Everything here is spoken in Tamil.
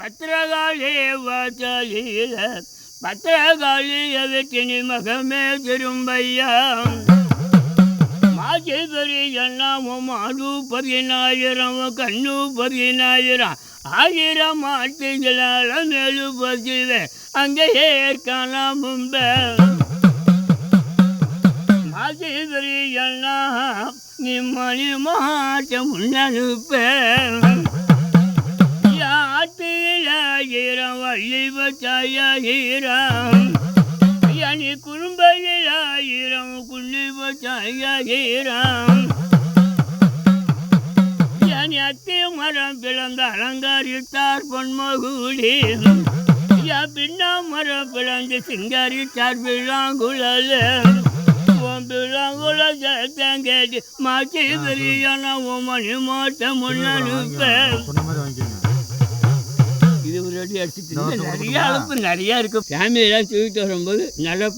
பத்திரகாளி வாசலில பத்திரகாளிய வெற்றினி மகமே திரும்பையா மாசி பெரியண்ணாவும் மாடு பதினாயிரம் கண்ணு பதினாயிரம் ஆயிரம் ஆட்டுகளால மேலு பதிவே அங்கேயே இருக்கலாம் முன்பே மாசி பெரியண்ணா நிம்மணி மாட்டம் முன்னனுப்பேன் ஆயிரம் வள்ளி பச்சாயிரம் அணி குறும்பையில் ஆயிரம் குள்ளி பச்சாயிரம் அணி அத்தி மரம் பிளந்த அலங்காரித்தார் பொன்மகுடி யா பின்னா மரம் பிளந்து சிங்காரித்தார் பிள்ளாங்குழல் மாற்றி பிள்ளாங்குழ பெரியான உன் மணி மாட்ட முன்னனுப்பேன். அடிச்சுட்டு நிறைய அளப்பு நிறைய இருக்கு. ஃபேமிலியெல்லாம் தூக்கிட்டு வரும்போது நல்ல